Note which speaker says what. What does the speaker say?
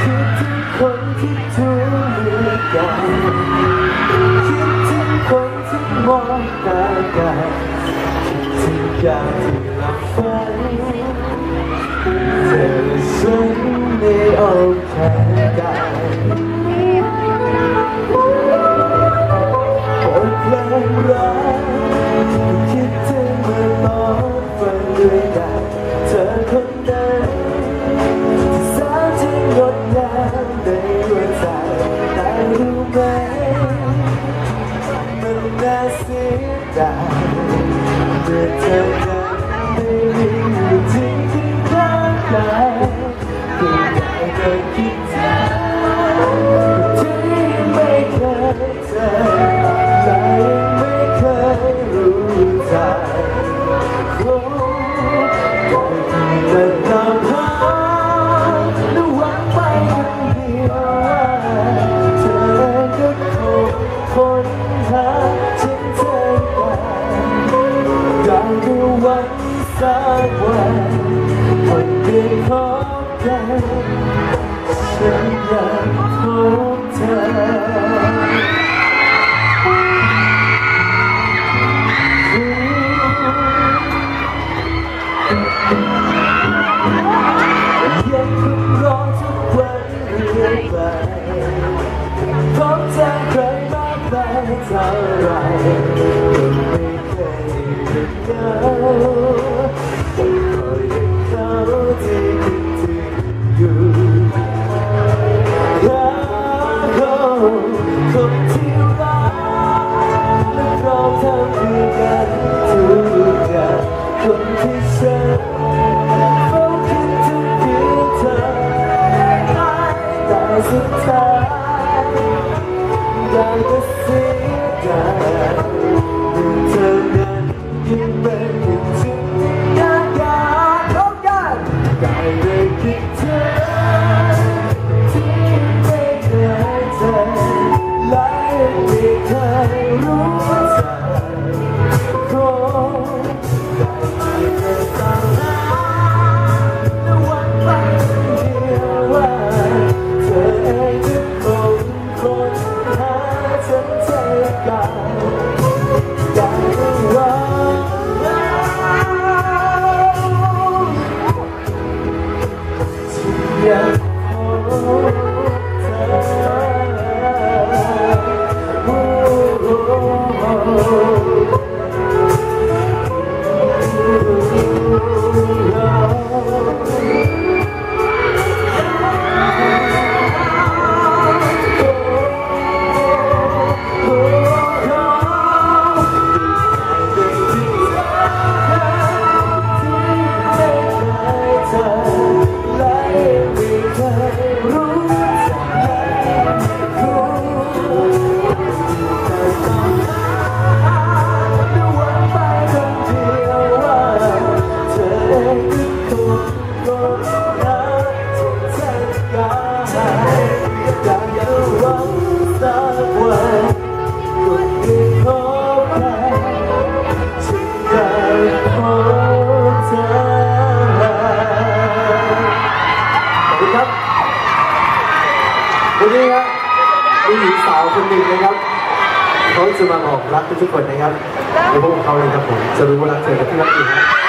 Speaker 1: คิดถึงคนที่ทุกอย่างคิดถึงคนที่มองตากันคิดถึงอย่างที่หลับฝัน ด้วยกันเธอคนนั้นสาวที่งดงามในหัวใจแต่รู้ไหมมันน่าเสียดายเมื่อเธอ สักวันวันเดือนของกันฉั คนที่รักและพร้อทำด้วยกันทุกอย่างคนที่ฉันเฝ้าคิดถึงเพียงเธอแต่สุดท้าย อ ญิงสาวคนหนึ่งนะครับเขาจะมาบอกรักทุกคนนะครับในพวกเขาเลยครับผมจะรู้ว่ารักเธอกับที่รักจริงนะ